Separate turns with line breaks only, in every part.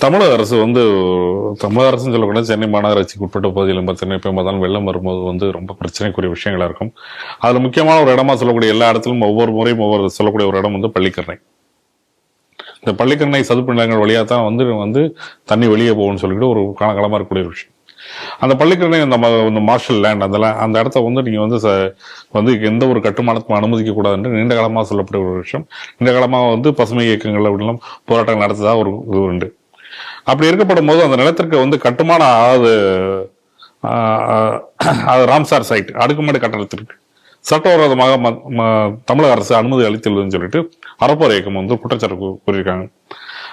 தமிழக அரசு வந்து தமிழக அரசுன்னு சொல்லக்கூடாது சென்னை மாநகராட்சிக்கு உட்பட்ட பகுதியில் பார்த்தீங்கன்னா இப்போ பார்த்தாலும் வெள்ளம் வரும்போது வந்து ரொம்ப பிரச்சனைக்குரிய விஷயங்களாக இருக்கும். அதில் முக்கியமான ஒரு இடமா சொல்லக்கூடிய எல்லா இடத்துலையும் ஒவ்வொரு முறையும் ஒவ்வொரு சொல்லக்கூடிய ஒரு இடம் வந்து பள்ளிக்கரணை. இந்த பள்ளிக்கரணை சதுப்பு நிலங்கள் வழியாக தான் வந்து வந்து தண்ணி வெளியே போகும்னு சொல்லிட்டு ஒரு காலகாலமாக இருக்கக்கூடிய ஒரு விஷயம். அந்த பள்ளிக்கரணை அந்த இந்த மார்ஷல் லேண்ட் அந்த அந்த இடத்த வந்து நீங்கள் வந்து ச- வந்து எந்த ஒரு கட்டுமானத்துக்கும் அனுமதிக்க கூடாதுன்னு நீண்ட காலமாக சொல்லப்பட்ட ஒரு விஷயம். நீண்ட காலமாக வந்து பசுமை இயக்கங்கள் அப்படிலாம் போராட்டம் நடத்ததாக ஒரு இது உண்டு. அப்படி இருக்கப்படும் போது அந்த நிலத்திற்கு வந்து கட்டுமான அதாவது அது ராம்சார் சைட் அடுக்குமாடி கட்டடத்திற்கு சட்டவிரோதமாக ம- தமிழக அரசு அனுமதி அளித்துள்ளதுன்னு சொல்லிட்டு அறப்போர் இயக்கம் வந்து குற்றச்சாட்டு கூறியிருக்காங்க.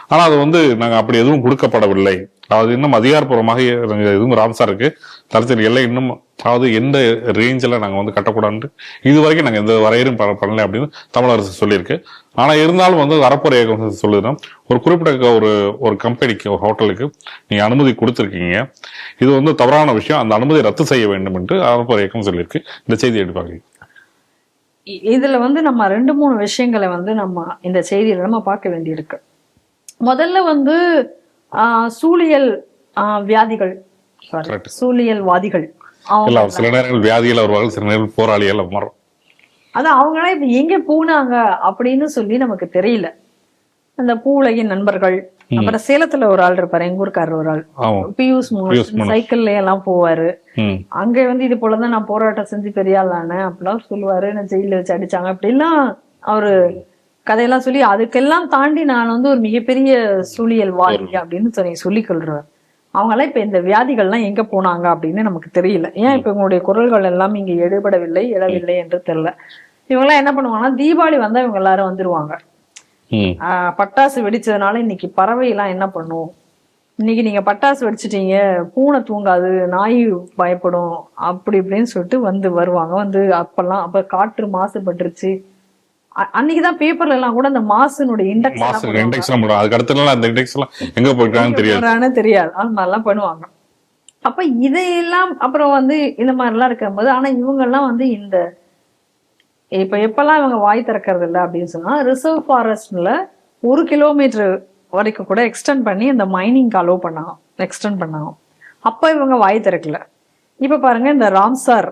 ஆனா அது வந்து நாங்க அப்படி எதுவும் கொடுக்கப்படவில்லை. அதாவது இன்னும் அதிகாரப்பூர்வமாக இதுவும் எதுவும் ராம்சாருக்கு தரத்தில் எல்லை இன்னும் அதாவது எந்த ரேஞ்சில் நாங்கள் வந்து கட்டக்கூடாதுன்ட்டு இது வரைக்கும் நாங்கள் எந்த வரையறும் ப- பண்ணல அப்படின்னு தமிழக அரசு சொல்லியிருக்கு. ஆனா இருந்தாலும் வந்து அறப்போர் இயக்கம் சொல்லுதுன்னா ஒரு குறிப்பிட்ட ஒரு ஒரு கம்பெனிக்கு ஒரு ஹோட்டலுக்கு நீங்க அனுமதி கொடுத்துருக்கீங்க. இது வந்து தவறான விஷயம். அந்த அனுமதியை ரத்து செய்ய வேண்டும் என்று அறப்போர் இயக்கம் சொல்லியிருக்கு. இந்த செய்தி எடுப்பாங்க
இ- வந்து நம்ம ரெண்டு மூணு விஷயங்களை வந்து நம்ம இந்த செய்தியில நம்ம பார்க்க வேண்டியிருக்கு. முதல்ல வந்து சூழியல் வியாதிகள். அவங்க
இல்ல சில நேரங்கள் வியாதிகள் வருவார்கள் சில நேரங்கள் போராளிகள் மாறும்.
அதான் அவங்களாம் இப்ப எங்க போனாங்க அப்படின்னு சொல்லி நமக்கு தெரியல. அந்த பூவுலகின் நண்பர்கள் அப்புறம் சேலத்துல ஒரு ஆள் இருப்பாரு எங்க ஊருக்காரர் ஒரு ஆள். பியூஸ். சைக்கிள்ல எல்லாம் போவாரு. அங்க வந்து இது போலதான் நான் போராட்டம் செஞ்சு பெரிய ஆள் ஆனேன் அப்படிலாம் சொல்லுவாரு நான் ஜெயில வச்சு அடிச்சாங்க அப்படிலாம் அவரு கதையெல்லாம் சொல்லி அதுக்கெல்லாம் தாண்டி நான் வந்து ஒரு மிகப்பெரிய சூழியல் வாதி அப்படின்னு சொல்லி சொல்லிக் கொள்றாரு அவங்க எல்லாம் இப்ப இந்த வியாதிகள்லாம் எங்க போனாங்க அப்படின்னு நமக்கு தெரியல. ஏன் இப்ப இவங்களுடைய குரல்கள் எல்லாம் இங்க எடுபடவில்லை எழவில்லை என்று தெரியல. இவங்க எல்லாம் என்ன பண்ணுவாங்கன்னா தீபாவளி வந்தா இவங்க எல்லாரும் வந்துருவாங்க. பட்டாசு வெடிச்சதுனால இன்னைக்கு பறவை எல்லாம் என்ன பண்ணும்? இன்னைக்கு நீங்க பட்டாசு வெடிச்சிட்டீங்க பூனை தூங்காது நாய் பயப்படும் அப்படி இப்படின்னு சொல்லிட்டு வந்து வருவாங்க. வந்து அப்பெல்லாம் அப்ப காற்று மாசுபட்டுருச்சு. அ- அன்னைக்குதான் பேப்பர்ல எல்லாம் கூட அந்த மாசுனுடைய இண்டெக்ஸ்
இண்டெக்ஸ் எல்லாம் போடுவோம். அதுக்கு அடுத்த நாள் அந்த இண்டெக்ஸ் எல்லாம் எங்க போயிட்டாங்கன்னு தெரியாது.
தெரியாது. அது மாதிரிலாம் பண்ணுவாங்க. அப்ப இதையெல்லாம் அப்புறம் வந்து இந்த மாதிரிலாம் இருக்கும்போது ஆனா இவங்க எல்லாம் வந்து இந்த இப்ப எப்பெல்லாம் இவங்க வாய் திறக்கிறது இல்லை அப்படின்னு சொன்னா ரிசர்வ் ஃபாரஸ்ட்ல ஒரு கிலோமீட்டர் வரைக்கும் கூட எக்ஸ்டெண்ட் பண்ணி இந்த மைனிங் அலோவ் பண்ணாங்க. எக்ஸ்டெண்ட் பண்ணாங்க. அப்ப இவங்க வாய் திறக்கல. இப்ப பாருங்க இந்த ராம்சார்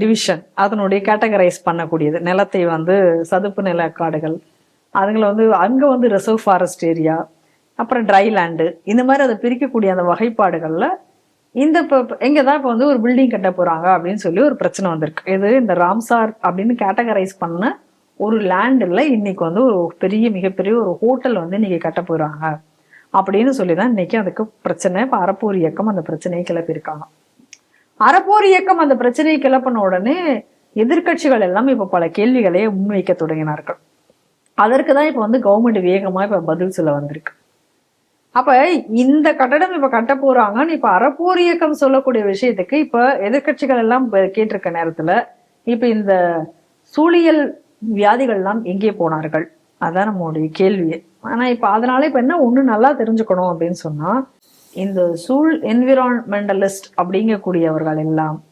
டிவிஷன் அதனுடைய கேட்டகரைஸ் பண்ணக்கூடியது. நிலத்தை வந்து சதுப்பு நில காடுகள். அதுங்களை வந்து அங்கே வந்து ரிசர்வ் ஃபாரஸ்ட் ஏரியா அப்புறம் ட்ரை லேண்டு இந்த மாதிரி அதை பிரிக்கக்கூடிய அந்த வகைப்பாடுகளில் இந்த இப்போ எங்கே தான் இப்போ வந்து ஒரு பில்டிங் கட்ட போகிறாங்க அப்படின்னு சொல்லி ஒரு பிரச்சனை வந்திருக்கு. இது இந்த ராம்சார் அப்படின்னு கேட்டகரைஸ் பண்ண ஒரு லேண்டில் இன்னைக்கு வந்து ஒரு பெரிய மிகப்பெரிய ஒரு ஹோட்டல் வந்து இன்னைக்கு கட்ட போகிறாங்க அப்படின்னு சொல்லி தான் இன்னைக்கு அதுக்கு பிரச்சனை இப்போ அறப்பூர் இயக்கம் அந்த பிரச்சனையை கிளப்பியிருக்காங்க. அறப்போர் இயக்கம் அந்த பிரச்சனையை கிளப்பின உடனே எதிர்க்கட்சிகள் எல்லாம் இப்போ பல கேள்விகளை முன்வைக்க தொடங்கினார்கள். அதற்கு தான் இப்போ வந்து கவர்மெண்ட் வேகமா இப்போ பதில் சொல்ல வந்திருக்கு. அப்ப இந்த கட்டடம் இப்ப கட்ட போறாங்கன்னு இப்ப அறப்போர் இயக்கம் சொல்லக்கூடிய விஷயத்துக்கு இப்ப எதிர்க்கட்சிகள் எல்லாம் கேட்டிருக்க நேரத்துல இப்ப இந்த சூழியல் வியாதிகள் எல்லாம் எங்கே போனார்கள்? அதான் நம்மளுடைய கேள்வியே ஆனா இப்ப அதனால இப்ப என்ன ஒண்ணு நல்லா தெரிஞ்சுக்கணும் அப்படின்னு சொன்னா இந்த சூழ் என்விரான்மெண்டலிஸ்ட் அப்படிங்கக்கூடியவர்கள் எல்லாம்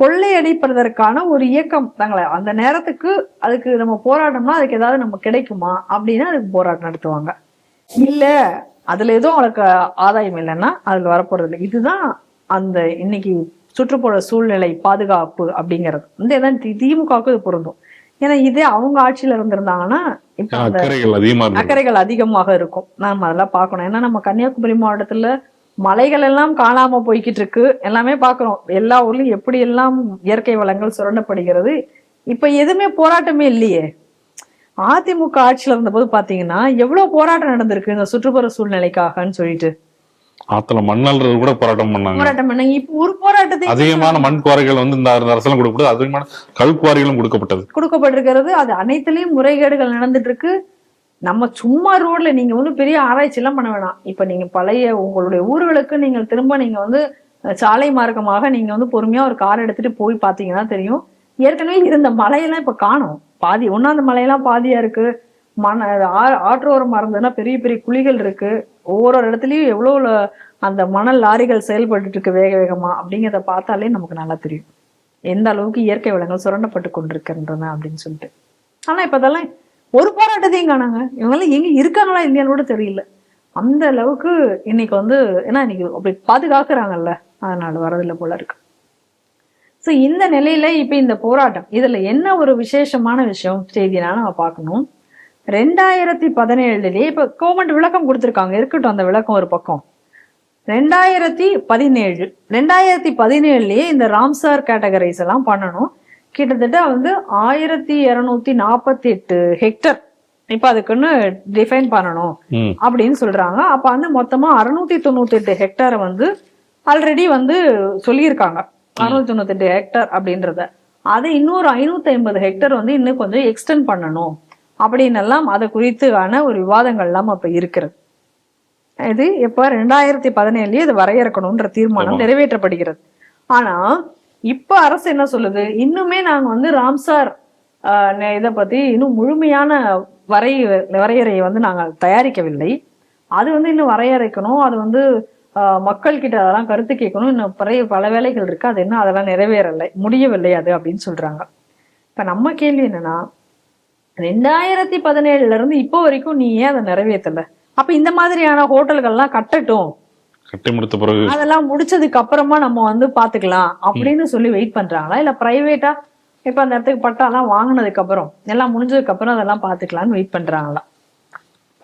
கொள்ளையடிப்பதற்கான ஒரு இயக்கம் தாங்களே அந்த நேரத்துக்கு அதுக்கு நம்ம போராட்டம்னா அதுக்கு ஏதாவது நம்ம கிடைக்குமா அப்படின்னா அதுக்கு போராட்டம் நடத்துவாங்க. இல்ல அதுல எதுவும் அவளுக்கு ஆதாயம் இல்லைன்னா அதுல வரப்போறது இல்லை இதுதான் அந்த இன்னைக்கு சுற்றுப்புற சூழ்நிலை பாதுகாப்பு அப்படிங்கிறது. வந்து ஏதாவது தி- திமுகவுக்கு இது பொருந்தும். ஏன்னா இதே அவங்க ஆட்சியில இருந்திருந்தாங்கன்னா இப்ப
அக்கறைகள்
அதிகமாக இருக்கும். நாம அதெல்லாம் பார்க்கணும். ஏன்னா நம்ம கன்னியாகுமரி மாவட்டத்துல மலைகள் எல்லாம் காணாம போய்கிட்டு இருக்கு. எல்லாமே பார்க்கிறோம். எல்லா ஊர்லயும் எப்படி எல்லாம் இயற்கை வளங்கள் சுரண்டப்படுகிறது. இப்ப எதுவுமே போராட்டமே இல்லையே. அதிமுக ஆட்சியில இருந்தபோது பாத்தீங்கன்னா எவ்வளவு போராட்டம் நடந்திருக்கு இந்த சுற்றுப்புற சூழ்நிலைக்காகன்னு சொல்லிட்டு.
ஆத்துல மண்ணல்றது கூட போராட்டம் பண்ணாங்க.
போராட்டம் பண்ண இப்ப ஒரு போராட்டத்தை
அதிகமான மண் குவாரிகள் வந்து இந்த அரசாங்கம் கொடுக்கப்பட்டது அதிகமான கல் குவாரிகளும் கொடுக்கப்பட்டது.
கொடுக்கப்பட்டிருக்கிறது. அது அனைத்துலயும் முறைகேடுகள் நடந்துட்டு இருக்கு நம்ம சும்மா ரோட்ல நீங்க வந்து பெரிய ஆராய்ச்சி எல்லாம் பண்ண வேணாம். இப்ப நீங்க பழைய உங்களுடைய ஊர்களுக்கு நீங்க திரும்ப நீங்க வந்து சாலை மார்க்கமாக நீங்க வந்து பொறுமையா ஒரு கார் எடுத்துட்டு போய் பாத்தீங்கன்னா தெரியும். ஏற்கனவே இருந்த மலையெல்லாம் இப்ப காணும். பாதி ஒண்ணா அந்த மலையெல்லாம் பாதியா இருக்கு. மண ஆற்றோரம் மறந்ததுன்னா பெரிய பெரிய குழிகள் இருக்கு. ஒவ்வொரு இடத்துலயும் எவ்வளவு அந்த மணல் லாரிகள் செயல்பட்டு இருக்கு வேக வேகமா அப்படிங்கிறத பார்த்தாலே நமக்கு நல்லா தெரியும். எந்த அளவுக்கு இயற்கை வளங்கள் சுரண்டப்பட்டு கொண்டிருக்கின்றன அப்படின்னு சொல்லிட்டு. ஆனா இப்ப அதெல்லாம் ஒரு போராட்டத்தையும் காணாங்க. இவங்கெல்லாம் எங்க இருக்காங்களா இல்லையான்னு கூட தெரியல. அந்த அளவுக்கு இன்னைக்கு வந்து ஏன்னா இன்னைக்கு அப்படி பாதுகாக்கிறாங்கல்ல. அதனால வரதில்லை போல இருக்கு. ஸோ இந்த நிலையில இப்ப இந்த போராட்டம் இதுல என்ன ஒரு விசேஷமான விஷயம் செய்தினா நம்ம பார்க்கணும்? ரெண்டாயிரத்தி பதினேழுலயே இப்ப கவர்மெண்ட் விளக்கம் கொடுத்திருக்காங்க. இருக்கட்டும் அந்த விளக்கம் ஒரு பக்கம். ரெண்டாயிரத்தி பதினேழு ரெண்டாயிரத்தி பதினேழுலயே இந்த ராம்சார் கேட்டகரைஸ் எல்லாம் பண்ணணும். கிட்டத்தட்ட வந்து ஆயிரத்தி இருநூத்தி நாற்பத்தி எட்டு ஹெக்டர் இப்ப அதுக்குன்னு டிஃபைன் பண்ணணும் அப்படின்னு சொல்றாங்க. அப்ப வந்து மொத்தமா அறுநூத்தி தொண்ணூத்தி எட்டு ஹெக்டரை வந்து ஆல்ரெடி வந்து சொல்லியிருக்காங்க. அறுநூத்தி தொண்ணூத்தி எட்டு ஹெக்டர் அப்படின்றத. அதை இன்னொரு ஐநூத்தி ஐம்பது ஹெக்டர் வந்து இன்னும் கொஞ்சம் எக்ஸ்டெண்ட் பண்ணணும். அப்படின்னு எல்லாம் அதை குறித்தான ஒரு விவாதங்கள் எல்லாம் அப்ப இருக்கிறது. இது இப்ப ரெண்டாயிரத்தி பதினேழுலயே இது வரையறுக்கணும்ன்ற தீர்மானம். நிறைவேற்றப்படுகிறது. ஆனா இப்ப அரசு என்ன சொல்லுது? இன்னுமே நாங்க வந்து ராம்சார் இத பத்தி இன்னும் முழுமையான வரை வரையறையை வந்து நாங்கள் தயாரிக்கவில்லை. அது வந்து இன்னும் வரையறைக்கணும். அது வந்து மக்கள் கிட்ட அதெல்லாம் கருத்து கேட்கணும். இன்னும் பழைய பல வேலைகள் இருக்கு. அது இன்னும் அதெல்லாம் நிறைவேறலை. முடியவில்லை அது அப்படின்னு சொல்றாங்க. இப்ப நம்ம கேள்வி என்னன்னா ரெண்டாயிரத்தி பதினேழுல இருந்து இப்போ வரைக்கும் நீ ஏன் அதை நிறைவேற்றல அப்ப இந்த மாதிரியான ஹோட்டல்கள்லாம் கட்டட்டும்.
கட்டி முடித்த பிறகு
அதெல்லாம் முடிச்சதுக்கு அப்புறமா நம்ம வந்து பாத்துக்கலாம் அப்படின்னு சொல்லி வெயிட் பண்றாங்களா? இல்ல பிரைவேட்டா இப்ப அந்த இடத்துக்கு பட்டாலாம் வாங்கினதுக்கு அப்புறம் எல்லாம் முடிஞ்சதுக்கு அப்புறம் அதெல்லாம் பாத்துக்கலாம்னு வெயிட் பண்றாங்களா?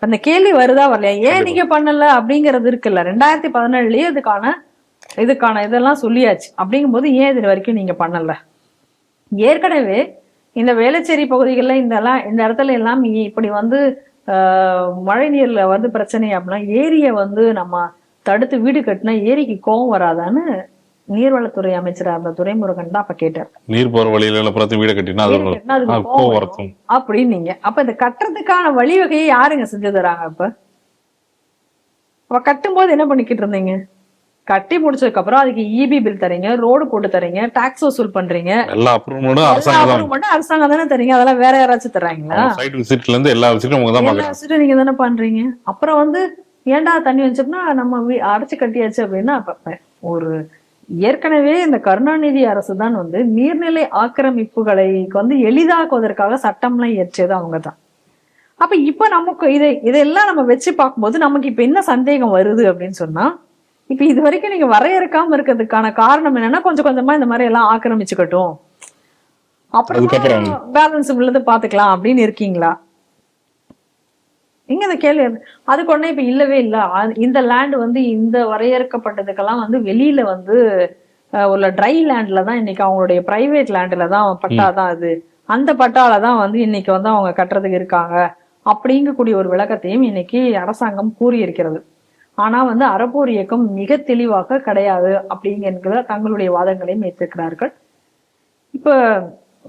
அந்த கேள்வி வருதா வரலையா? ஏன் நீங்க பண்ணல அப்படிங்கறது இருக்குல்ல. ரெண்டாயிரத்தி பதினேழுலயே இதுக்கான இதுக்கான இதெல்லாம் சொல்லியாச்சு. அப்படிங்கும்போது ஏன் இது வரைக்கும் நீங்க பண்ணல? ஏற்கனவே இந்த வேளச்சேரி பகுதிகளில் இந்த எல்லாம் இந்த இடத்துல எல்லாம் இப்படி வந்து மழை நீர்ல வந்து பிரச்சனை அப்படின்னா ஏரியை வந்து நம்ம தடுத்து வீடு கட்டினா ஏரிக்கு கோவம் வராதான்னு நீர்வளத்துறை அமைச்சரா இருந்த துரைமுருகன் தான் அப்ப கேட்டார்.
நீர் போற வழியில புறத்து வீடு கட்டினா வரட்டும்
அப்படின்னீங்க. அப்ப இந்த கட்டுறதுக்கான வழிவகையை யாருங்க செஞ்சு தராங்க அப்ப? அப்ப கட்டும்போது என்ன பண்ணிக்கிட்டு இருந்தீங்க? கட்டி முடிச்சதுக்கு அப்புறம் அதுக்கு இபி பில் தரீங்க ரோடு போட்டு தரீங்க டாக்ஸ் வசூல் பண்றீங்க.
எல்லா அப்ரூவலும் அரசாங்கம்
மட்டும் அரசாங்கம் தானே தரீங்க அதெல்லாம் வேற யாராச்சும் தர்றாங்களா?
சைட் விசிட்ல இருந்து எல்லா விசிட்டும் அவங்க தான்
எல்லா நீங்க தானே பண்றீங்க. அப்புறம் வந்து ஏன்டா தண்ணி வந்துச்சோம்னா நம்ம அடைச்சு கட்டியாச்சு அப்படின்னா அப்ப அப்ப ஒரு ஏற்கனவே இந்த கருணாநிதி அரசு தான் வந்து நீர்நிலை ஆக்கிரமிப்புகளை வந்து எளிதாக்குவதற்காக சட்டம்லாம் இயற்றியது அவங்க தான். அப்ப இப்ப நமக்கு இதை இதெல்லாம் நம்ம வச்சு பார்க்கும்போது நமக்கு இப்ப என்ன சந்தேகம் வருது அப்படின்னு சொன்னா இப்ப இது வரைக்கும் நீங்க வரையறுக்காம இருக்கிறதுக்கான காரணம் என்னன்னா கொஞ்சம் கொஞ்சமா இந்த மாதிரி எல்லாம் ஆக்கிரமிச்சுக்கட்டும். அப்புறம் பேலன்ஸ் உள்ளது பாத்துக்கலாம் அப்படின்னு இருக்கீங்களா? இங்க இந்த கேள்வி. அதுக்கு உடனே இப்ப இல்லவே இல்ல. இந்த லேண்ட் வந்து இந்த வரையறுக்கப்பட்டதுக்கெல்லாம் வந்து வெளியில வந்து உள்ள ட்ரை லேண்ட்ல தான் இன்னைக்கு அவங்களுடைய பிரைவேட் லேண்ட்ல தான் பட்டா தான் அது. அந்த பட்டால தான் வந்து இன்னைக்கு வந்து அவங்க கட்டுறதுக்கு இருக்காங்க. அப்படிங்கக்கூடிய ஒரு விளக்கத்தையும் இன்னைக்கு அரசாங்கம் கூறியிருக்கிறது. ஆனா வந்து அறப்போர் இயக்கம் மிக தெளிவாக கிடையாது அப்படிங்கிற தங்களுடைய வாதங்களையும் ஏற்றிருக்கிறார்கள் இப்ப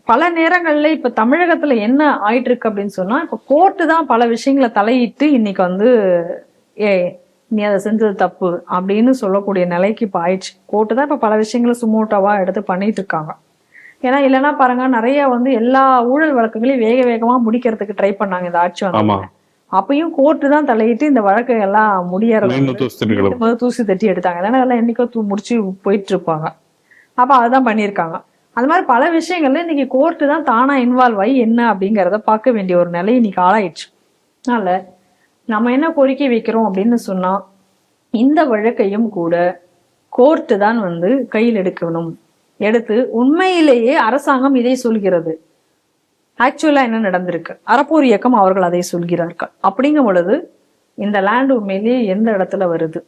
பல நேரங்கள்ல இப்ப தமிழகத்துல என்ன ஆயிட்டு இருக்கு அப்படின்னு சொன்னா இப்ப கோர்ட்டு தான் பல விஷயங்களை தலையிட்டு இன்னைக்கு வந்து ஏ நீ அதை செஞ்சது தப்பு அப்படின்னு சொல்லக்கூடிய நிலைக்கு இப்ப ஆயிடுச்சு. கோர்ட்டு தான் இப்ப பல விஷயங்களை சுமோட்டாவா எடுத்து பண்ணிட்டு இருக்காங்க. ஏன்னா இல்லைன்னா பாருங்க நிறைய வந்து எல்லா ஊழல் வழக்குகளையும் வேக வேகமா முடிக்கிறதுக்கு ட்ரை பண்ணாங்க இந்த ஆட்சி வந்து அப்பயும் கோர்ட்டு தான் தலையிட்டு இந்த வழக்கு எல்லாம் முடியறது தூசி தட்டி எடுத்தாங்க. ஏன்னா அதெல்லாம் என்னைக்கோ தூ முடிச்சு போயிட்டு இருப்பாங்க. அப்ப அதுதான் பண்ணியிருக்காங்க. அது மாதிரி பல விஷயங்கள்ல இன்னைக்கு கோர்ட்டு தான் தானா இன்வால்வ் ஆகி என்ன அப்படிங்கிறத பார்க்க வேண்டிய ஒரு நிலை இன்னைக்கு ஆளாயிடுச்சு. அதனால நம்ம என்ன கோரிக்கை வைக்கிறோம் அப்படின்னு சொன்னா இந்த வழக்கையும் கூட கோர்ட்டு தான் வந்து கையில் எடுக்கணும். எடுத்து உண்மையிலேயே அரசாங்கம் இதை சொல்கிறது. ஆக்சுவலாக என்ன நடந்திருக்கு? அறப்போர் இயக்கம் அவர்கள் அதை சொல்கிறார்கள். அப்படிங்கும் பொழுது இந்த லேண்ட் உண்மையிலேயே எந்த இடத்துல வருது?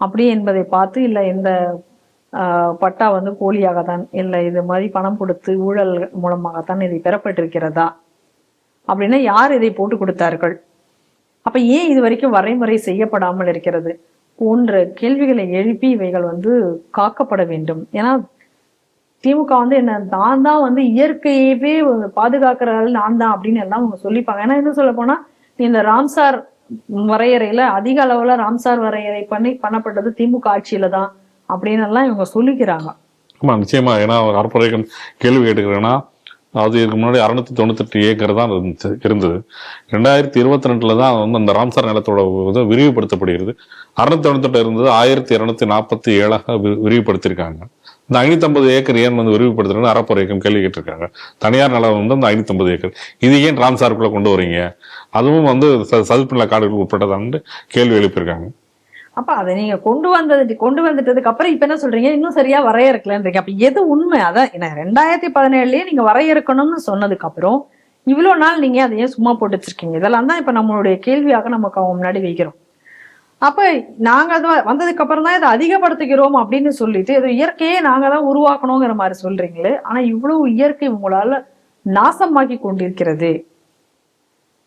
அப்படி என்பதை பார்த்து இல்லை இந்த பட்டா வந்து போலியாகத்தான் இல்லை இது மாதிரி பணம் கொடுத்து ஊழல் மூலமாகத்தான் இதை பெறப்பட்டிருக்கிறதா? அப்படின்னா யார் இதை போட்டு கொடுத்தார்கள்? அப்ப ஏன் இது வரைக்கும் வரைமுறை செய்யப்படாமல் இருக்கிறது? போன்ற கேள்விகளை எழுப்பி இவைகள் வந்து காக்கப்பட வேண்டும். ஏன்னா திமுக வந்து என்ன நான் தான் வந்து இயற்கையவே பாதுகாக்கிற நான் தான் அப்படின்னு எல்லாம் அவங்க சொல்லிப்பாங்க. ஏன்னா என்ன சொல்ல போனா இந்த ராம்சார் வரையறையில அதிக அளவுல ராம்சார் வரையறை பண்ணி பண்ணப்பட்டது திமுக ஆட்சியில தான் அப்படின்னு எல்லாம் இவங்க சொல்லிக்கிறாங்க.
ஆமா நிச்சயமா. ஏன்னா கார்பரேஷன் கேள்வி கேட்டுக்கிறேன்னா அது இதுக்கு முன்னாடி அறுநூத்தி தொண்ணூத்தெட்டு ஏக்கர் தான் இருந்துச்சு இருந்தது. ரெண்டாயிரத்தி இருபத்தி ரெண்டுல தான் வந்து அந்த ராம்சார் நிலத்தோட விரிவுபடுத்தப்படுகிறது. அறுநூத்தி தொண்ணூத்தெட்டு இருந்தது ஆயிரத்தி இருநூத்தி நாற்பத்தி ஏழாக வி- விரிவுபடுத்தியிருக்காங்க. இந்த ஐநூத்தம்பது ஏக்கர் ஏன் வந்து விரிவுபடுத்துறதுன்னு அறப்போர் இயக்கம் கேள்வி கேட்டிருக்காங்க. தனியார் நிலம் வந்து அந்த ஐநூத்தம்பது ஏக்கர். இது ஏன் ராம்சாருக்குள்ள கொண்டு வரீங்க? அதுவும் வந்து ச- சதுப்பு நில காடுகளுக்கு உட்பட்டதான்னு கேள்வி எழுப்பியிருக்காங்க.
அப்ப அதை நீங்க கொண்டு வந்தது கொண்டு வந்துட்டதுக்கு அப்புறம் இப்ப என்ன சொல்றீங்க? இன்னும் சரியா வரையறுக்கலன்றீங்க அப்ப எது உண்மை? அதான் என்ன ரெண்டாயிரத்தி பதினேழுலயே நீங்க வரையறுக்கணும்னு சொன்னதுக்கு அப்புறம் இவ்வளவு நாள் நீங்க அதை ஏன் சும்மா போட்டு வச்சிருக்கீங்க இதெல்லாம் தான் இப்ப நம்மளுடைய கேள்வியாக நமக்கு அவங்க முன்னாடி வைக்கிறோம். அப்ப நாங்க அது வந்ததுக்கு அப்புறம் தான் இதை அதிகப்படுத்துகிறோம் அப்படின்னு சொல்லிட்டு இது இயற்கையே நாங்க தான் உருவாக்கணுங்கிற மாதிரி சொல்றீங்களே ஆனா இவ்வளவு இயற்கை உங்களால நாசமாக்கி கொண்டிருக்கிறது.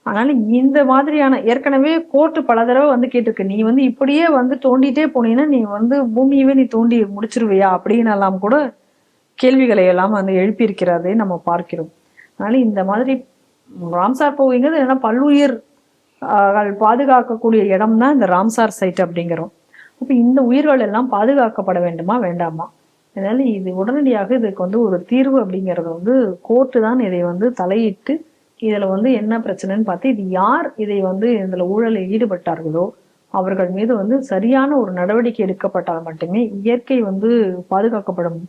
அதனால இந்த மாதிரியான ஏற்கனவே கோர்ட்டு பல தடவை வந்து கேட்டிருக்கு நீ வந்து இப்படியே வந்து தோண்டிட்டே போனீங்கன்னா நீ வந்து பூமியவே நீ தோண்டி முடிச்சிருவியா அப்படின்னு எல்லாம் கூட கேள்விகளை எல்லாம் வந்து எழுப்பியிருக்கிறதை நம்ம பார்க்கிறோம். அதனால இந்த மாதிரி ராம்சார் போகுங்கிறது என்ன பல்லுயிர் பாதுகாக்கக்கூடிய இடம் தான் இந்த ராம்சார் சைட் அப்படிங்கிறோம். அப்போ இந்த உயிர்கள் எல்லாம் பாதுகாக்கப்பட வேண்டுமா வேண்டாமா? அதனால இது உடனடியாக இதுக்கு வந்து ஒரு தீர்வு அப்படிங்கிறது வந்து கோர்ட்டு தான் இதை வந்து தலையிட்டு இதில் வந்து என்ன பிரச்சனைன்னு பார்த்து இது யார் இதை வந்து இதில் ஊழலில் ஈடுபட்டார்களோ அவர்கள் மீது வந்து சரியான ஒரு நடவடிக்கை எடுக்கப்பட்டால் மட்டுமே இயற்கை வந்து பாதுகாக்கப்படும்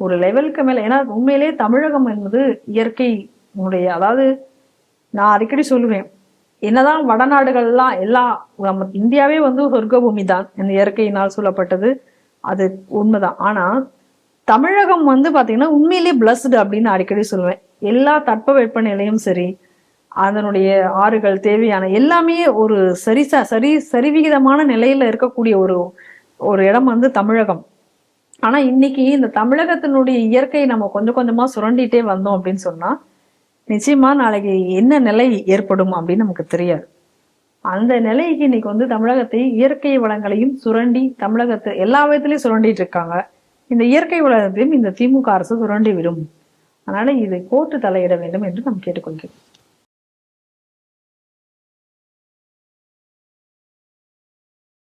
ஒரு லெவலுக்கு மேலே. ஏன்னா உண்மையிலே தமிழகம் என்பது இயற்கை உடைய அதாவது நான் அடிக்கடி சொல்லுவேன் என்னதான் வடநாடுகள்லாம் எல்லாம் நம்ம இந்தியாவே வந்து சொர்க்க பூமி தான் இந்த இயற்கையினால் சொல்லப்பட்டது அது உண்மைதான். ஆனால் தமிழகம் வந்து பார்த்தீங்கன்னா உண்மையிலேயே பிளஸ்டு அப்படின்னு அடிக்கடி சொல்லுவேன். எல்லா தட்பவெப்ப நிலையும் சரி அதனுடைய ஆறுகள் தேவையான எல்லாமே ஒரு சரி ச- சரி சரிவிகிதமான நிலையில இருக்கக்கூடிய ஒரு ஒரு இடம் வந்து தமிழகம். ஆனா இன்னைக்கு இந்த தமிழகத்தினுடைய இயற்கையை நம்ம கொஞ்சம் கொஞ்சமா சுரண்டிட்டே வந்தோம் அப்படின்னு சொன்னா நிச்சயமா நாளைக்கு என்ன நிலை ஏற்படும் அப்படின்னு நமக்கு தெரியாது. அந்த நிலைக்கு இன்னைக்கு வந்து தமிழகத்தை இயற்கை வளங்களையும் சுரண்டி தமிழகத்தை எல்லா விதத்திலையும் சுரண்டிட்டு இருக்காங்க. இந்த இயற்கை வளத்தையும் இந்த திமுக அரசு சுரண்டி விடும் அதனால இதை கோர்ட்டு தலையிட வேண்டும் என்று நாம் கேட்டுக்கொள்கிறோம்.